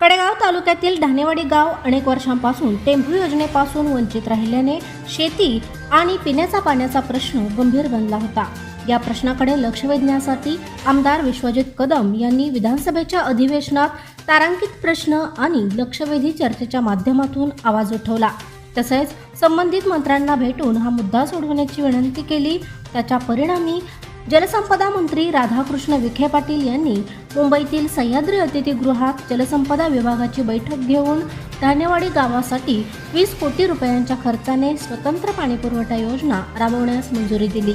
कडेगाव तालुक्यातील धानेवाडी गाव अनेक वर्षांपासून टेंभू योजनेपासून वंचित राहिल्याने शेती आणि पिण्याचा पाण्याचा प्रश्न गंभीर बनला होता. या प्रश्नाकडे लक्ष वेधण्यासाठी आमदार विश्वजित कदम यांनी विधानसभेच्या अधिवेशनात तारांकित प्रश्न आणि लक्षवेधी चर्चेच्या माध्यमातून आवाज उठवला. तसेच संबंधित मंत्र्यांना भेटून हा मुद्दा सोडवण्याची विनंती केली. त्याच्या परिणामी जलसंपदा मंत्री राधाकृष्ण विखे पाटील यांनी मुंबईतील सह्याद्री अतिथीगृहात जलसंपदा विभागाची बैठक घेऊन धान्यवाडी गावासाठी वीस कोटी रुपयांच्या खर्चाने स्वतंत्र पाणीपुरवठा योजना राबवण्यास मंजुरी दिली.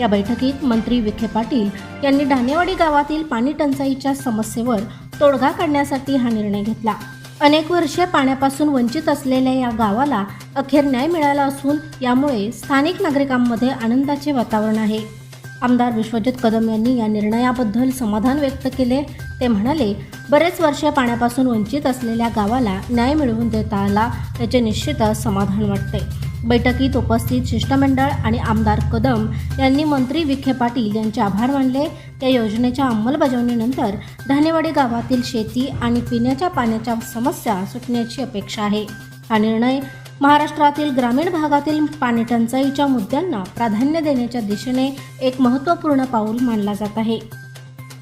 या बैठकीत मंत्री विखे पाटील यांनी धान्यवाडी गावातील पाणी टंचाईच्या समस्येवर तोडगा काढण्यासाठी हा निर्णय घेतला. अनेक वर्षे पाण्यापासून वंचित असलेल्या या गावाला अखेर न्याय मिळाला असून यामुळे स्थानिक नागरिकांमध्ये आनंदाचे वातावरण आहे. आमदार विश्वजित कदम यांनी या निर्णयाबद्दल समाधान व्यक्त केले. ते म्हणाले बरेच वर्षे पाण्यापासून वंचित असलेल्या गावाला न्याय मिळवून देता आला त्याचे निश्चितच समाधान वाटते. बैठकीत उपस्थित शिष्टमंडळ आणि आमदार कदम यांनी मंत्री विखे पाटील यांचे आभार मानले. त्या योजनेच्या अंमलबजावणीनंतर धानेवाडी गावातील शेती आणि पिण्याच्या पाण्याच्या समस्या सुटण्याची अपेक्षा आहे. हा निर्णय महाराष्ट्रातील ग्रामीण भागातील पाणी टंचाईच्या मुद्द्यांना प्राधान्य देण्याच्या दिशेने एक महत्त्वपूर्ण पाऊल मानला जात आहे.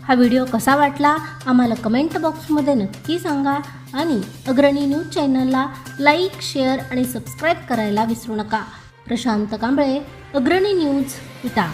हा व्हिडिओ कसा वाटला? आम्हाला कमेंट बॉक्समध्ये नक्की सांगा आणि अग्रणी न्यूज चॅनलला लाईक शेअर आणि सबस्क्राईब करायला विसरू नका. प्रशांत कांबळे अग्रणी न्यूज विटा